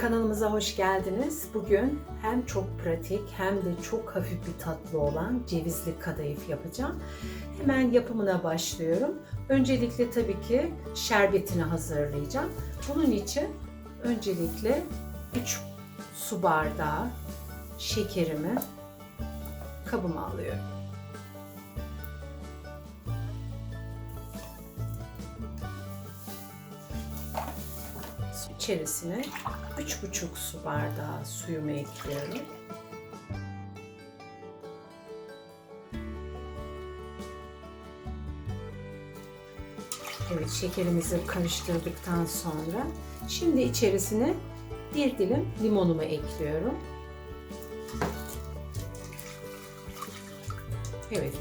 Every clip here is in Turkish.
Kanalımıza hoş geldiniz. Bugün hem çok pratik hem de çok hafif bir tatlı olan cevizli kadayıf yapacağım. Hemen yapımına başlıyorum. Öncelikle tabii ki şerbetini hazırlayacağım. Bunun için öncelikle 3 su bardağı şekerimi kabıma alıyorum. İçerisine 3,5 su bardağı suyumu ekliyorum. Evet şekerimizi karıştırdıktan sonra şimdi içerisine bir dilim limonumu ekliyorum. Evet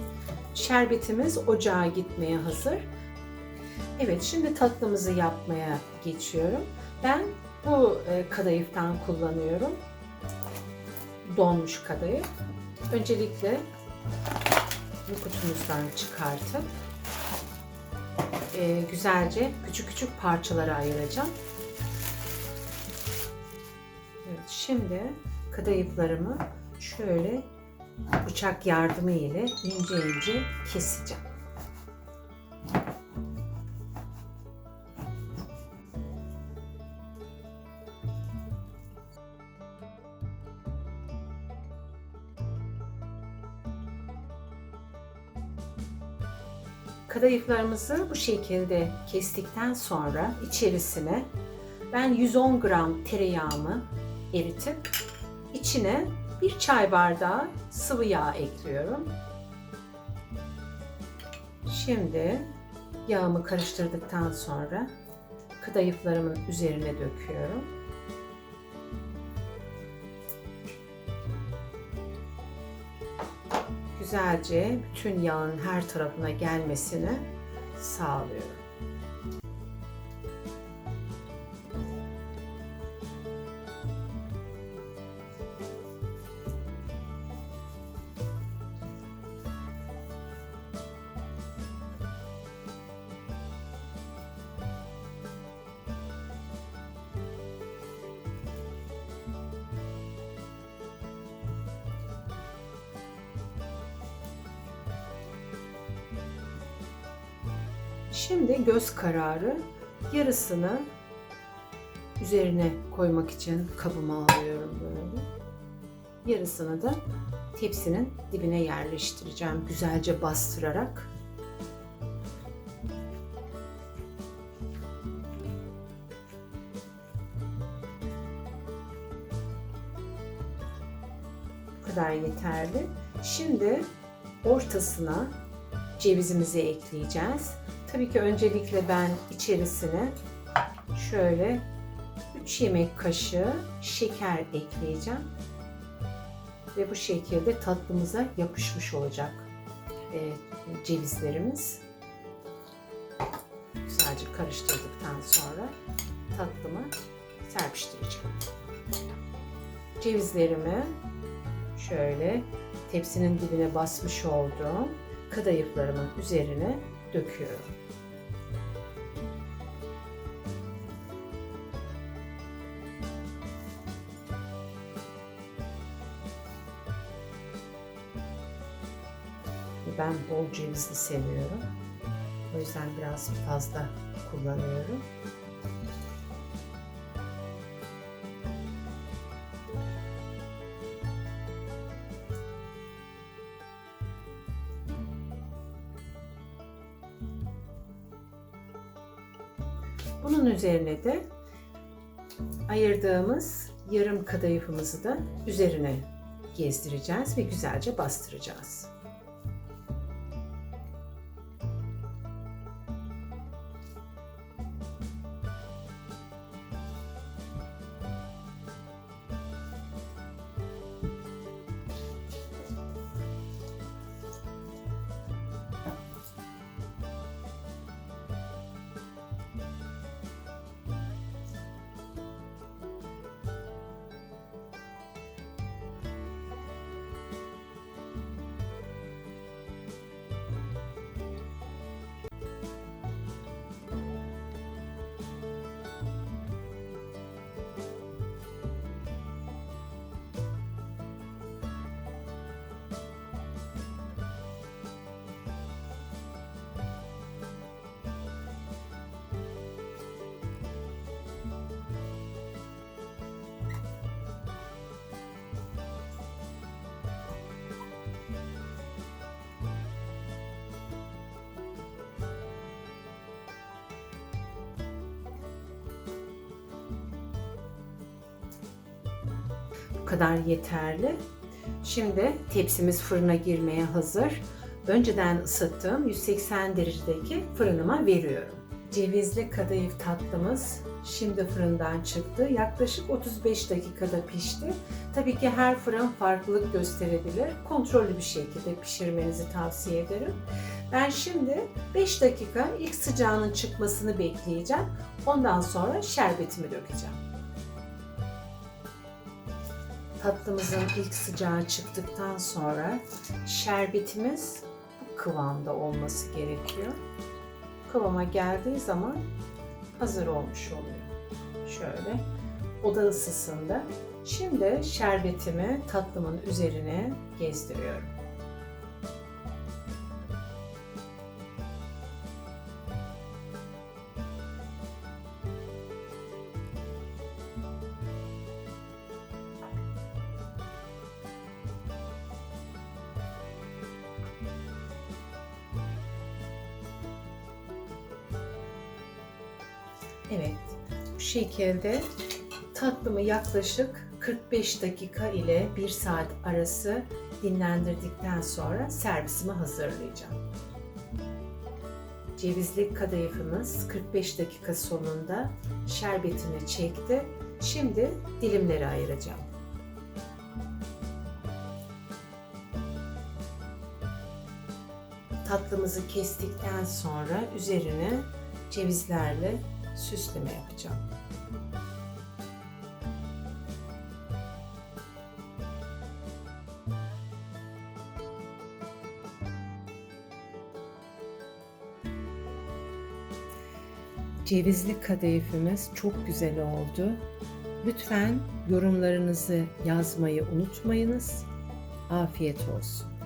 şerbetimiz ocağa gitmeye hazır. Evet şimdi tatlımızı yapmaya geçiyorum. Ben bu e, kadayıftan kullanıyorum. Donmuş kadayıf. Öncelikle bu kutumuzdan çıkartıp e, güzelce küçük küçük parçalara ayıracağım. Evet, şimdi kadayıflarımı şöyle bıçak yardımı ile ince ince keseceğim. Kadayıflarımızı bu şekilde kestikten sonra içerisine ben 110 gram tereyağımı eritip içine bir çay bardağı sıvı yağ ekliyorum. Şimdi yağımı karıştırdıktan sonra kadayıflarımın üzerine döküyorum. Güzelce bütün yağın her tarafına gelmesini sağlıyorum. Şimdi göz kararı yarısını üzerine koymak için kabıma alıyorum böyle. Yarısını da tepsinin dibine yerleştireceğim güzelce bastırarak. Bu kadar yeterli. Şimdi ortasına cevizimizi ekleyeceğiz. Tabii ki öncelikle ben içerisine şöyle 3 yemek kaşığı şeker ekleyeceğim. Ve bu şekilde tatlımıza yapışmış olacak e, cevizlerimiz. Güzelce karıştırdıktan sonra tatlımı serpiştireceğim. Cevizlerimi şöyle tepsinin dibine basmış olduğum kadayıflarımın üzerine döküyorum. Ben bol cevizli seviyorum. O yüzden biraz fazla kullanıyorum. Bunun üzerine de ayırdığımız yarım kadayıfımızı da üzerine gezdireceğiz ve güzelce bastıracağız. Kadar yeterli. Şimdi tepsimiz fırına girmeye hazır. Önceden ısıttığım 180 derecedeki fırınıma veriyorum. Cevizli kadayıf tatlımız şimdi fırından çıktı. Yaklaşık 35 dakikada pişti. Tabii ki her fırın farklılık gösterebilir. Kontrollü bir şekilde pişirmenizi tavsiye ederim. Ben şimdi 5 dakika ilk sıcağının çıkmasını bekleyeceğim. Ondan sonra şerbetimi dökeceğim. Tatlımızın ilk sıcağı çıktıktan sonra şerbetimiz bu kıvamda olması gerekiyor. Kıvama geldiği zaman hazır olmuş oluyor. Şöyle oda ısısında. Şimdi şerbetimi tatlımın üzerine gezdiriyorum. Evet, bu şekilde tatlımı yaklaşık 45 dakika ile 1 saat arası dinlendirdikten sonra servisime hazırlayacağım. Cevizli kadayıfımız 45 dakika sonunda şerbetini çekti. Şimdi dilimlere ayıracağım. Tatlımızı kestikten sonra üzerine cevizlerle süsleme yapacağım. Cevizli kadayıfımız çok güzel oldu. Lütfen yorumlarınızı yazmayı unutmayınız. Afiyet olsun.